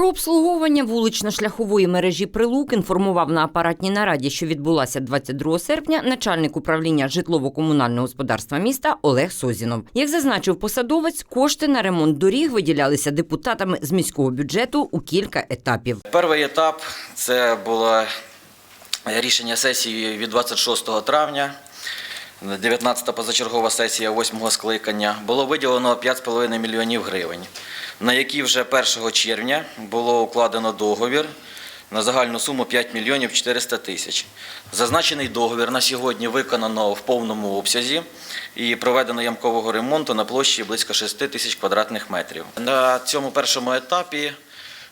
Про обслуговування вулично-шляхової мережі Прилук інформував на апаратній нараді, що відбулася 22 серпня, начальник управління житлово-комунального господарства міста Олег Созінов. Як зазначив посадовець, кошти на ремонт доріг виділялися депутатами з міського бюджету у кілька етапів. Перший етап це було рішення сесії від 26 травня. 19-та позачергова сесія 8-го скликання було виділено 5,5 мільйонів гривень, на які вже 1 червня було укладено договір на загальну суму 5 мільйонів 400 тисяч. Зазначений договір на сьогодні виконано в повному обсязі і проведено ямкового ремонту на площі близько 6 тисяч квадратних метрів. На цьому першому етапі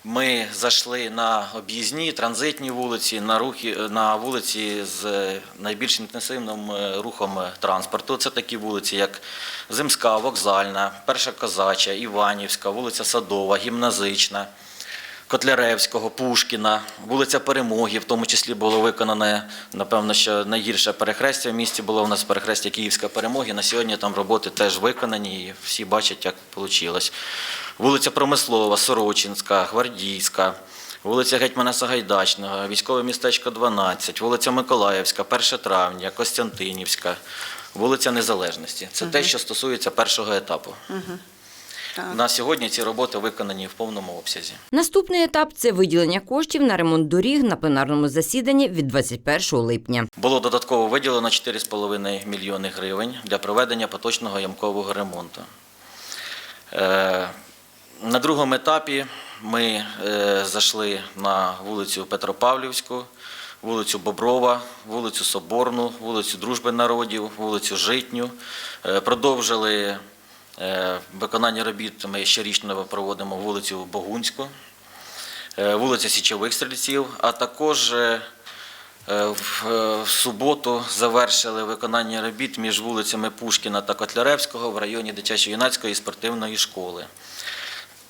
ми зайшли на об'їзні транзитні вулиці, на рухи на вулиці з найбільш інтенсивним е, рухом транспорту. Це такі вулиці, як Земська, Вокзальна, Перша Козача, Іванівська, вулиця Садова, Гімназична. Котляревського, Пушкіна, вулиця Перемоги, в тому числі було виконане, напевно, що найгірше перехрестя в місті було у нас перехрестя Київська перемоги. На сьогодні там роботи теж виконані, і всі бачать, як вийшло. Вулиця Промислова, Сорочинська, Гвардійська, вулиця Гетьмана Сагайдачного, військове містечко 12, вулиця Миколаївська, 1 травня, Костянтинівська, вулиця Незалежності. Це те, що стосується першого етапу. На сьогодні ці роботи виконані в повному обсязі. Наступний етап це виділення коштів на ремонт доріг на пленарному засіданні від 21 липня. Було додатково виділено 4,5 мільйони гривень для проведення поточного ямкового ремонту. Е, На другому етапі ми е, зайшли на вулицю Петропавлівську, вулицю Боброва, вулицю Соборну, вулицю Дружби народів, вулицю Житню. Е, Продовжили виконання робіт. Ми щорічно проводимо вулицю Богунську, вулицю вулиця Січових стрільців, а також е, Е, е, в суботу завершили виконання робіт між вулицями Пушкіна та Котляревського в районі дитячо-юнацької спортивної школи.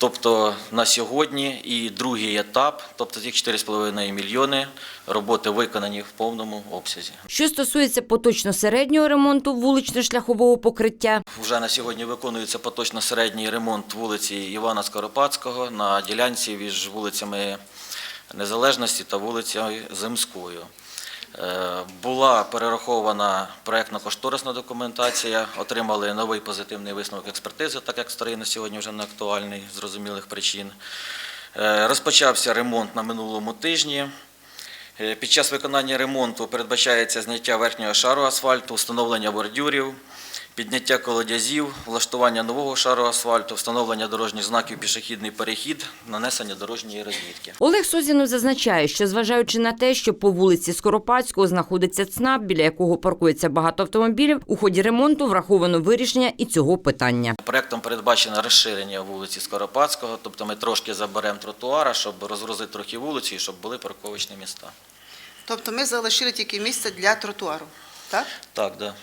Тобто на сьогодні і другий етап, тобто ці 4,5 мільйони, роботи виконані в повному обсязі. Що стосується поточно середнього ремонту вулично-шляхового покриття, Вже на сьогодні виконується поточно середній ремонт вулиці Івана Скоропадського на ділянці між вулицями Незалежності та вулицею Земською. Е, Була перерахована проєктно-кошторисна документація, отримали новий позитивний висновок експертизи, так як старий на сьогодні вже не актуальний з зрозумілих причин. Е, Розпочався ремонт на минулому тижні. Е, Під час виконання ремонту передбачається зняття верхнього шару асфальту, встановлення бордюрів, підняття колодязів, влаштування нового шару асфальту, встановлення дорожніх знаків пішохідний перехід, нанесення дорожньої розмітки. Олег Созінов зазначає, що зважаючи на те, що по вулиці Скоропадського знаходиться ЦНАП, біля якого паркується багато автомобілів, у ході ремонту враховано вирішення і цього питання. Проектом передбачено розширення вулиці Скоропадського, тобто ми трошки заберемо тротуара, щоб розгрузити трохи вулиці і щоб були парковочні міста. Тобто ми залишили тільки місце для тротуару, так? Так, да.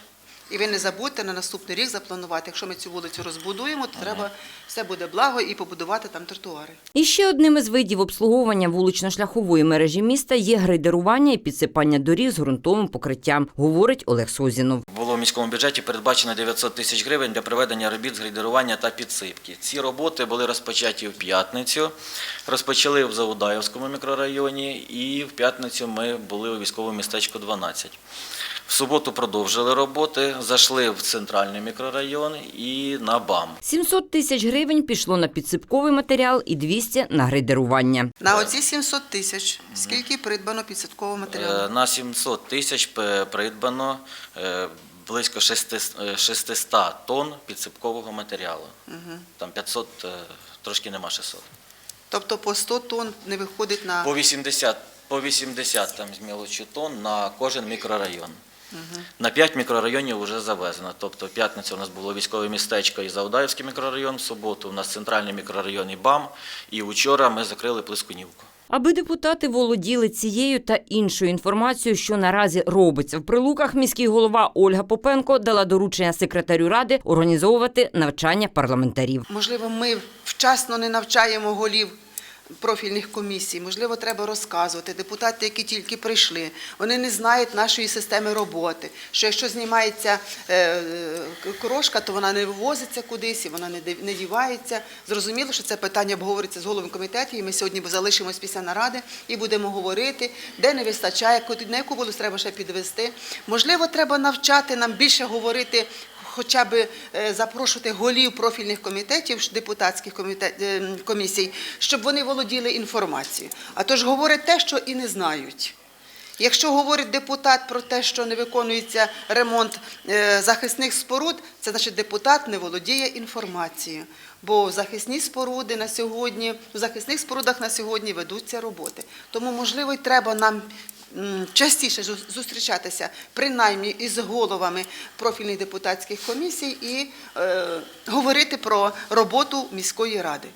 І ви не забудьте на наступний рік запланувати. Якщо ми цю вулицю розбудуємо, то треба все буде благо і побудувати там тротуари. І ще одним із видів обслуговування вулично-шляхової мережі міста є грейдерування і підсипання доріг з ґрунтовим покриттям, говорить Олег Созінов. Було в міському бюджеті передбачено 900 тисяч гривень для проведення робіт з грейдерування та підсипки. Ці роботи були розпочаті в п'ятницю, розпочали в Завудаївському мікрорайоні, і в п'ятницю ми були у військовому містечку 12. В суботу продовжили роботи, зайшли в центральний мікрорайон і на БАМ. 700 тисяч гривень пішло на підсипковий матеріал і 200 – на грейдерування. На оці 700 тисяч скільки придбано підсадкового Е, матеріалу? На 700 тисяч придбано е, близько 600 е, 600 тонн підсипкового матеріалу. Там 500, е, трошки нема 600. Тобто по 100 тонн не виходить на По 80, по 80 там з мілочі тонн на кожен мікрорайон. На 5 мікрорайонів вже завезено. Тобто в п'ятницю у нас було військове містечко і Завдаївський мікрорайон, в суботу у нас центральний мікрорайон і БАМ, і вчора ми закрили Плескунівку. Аби депутати володіли цією та іншою інформацією, що наразі робиться в прилуках, міський голова Ольга Попенко дала доручення секретарю ради організовувати навчання парламентарів. можливо, ми вчасно не навчаємо голів профільних комісій, можливо, треба розказувати. Депутати, які тільки прийшли, вони не знають нашої системи роботи. Що якщо знімається е, е, крошка, то вона не вивозиться кудись, вона не дівається. Зрозуміло, що це питання обговориться з головою комітету, і ми сьогодні залишимось після наради і будемо говорити, де не вистачає, на яку вулицю треба ще підвести. Можливо, треба навчати нам більше говорити хоча б е, запрошувати голів профільних комітетів, депутатських е, комісій, щоб вони володіли інформацією. А то ж говорять те, що і не знають. Якщо говорить депутат про те, що не виконується ремонт е, захисних споруд, це значить депутат не володіє інформацією. Бо захисні споруди на сьогодні, в захисних спорудах на сьогодні ведуться роботи. Тому, можливо, й треба нам частіше зустрічатися, принаймні із головами профільних депутатських комісій і е, говорити про роботу міської ради.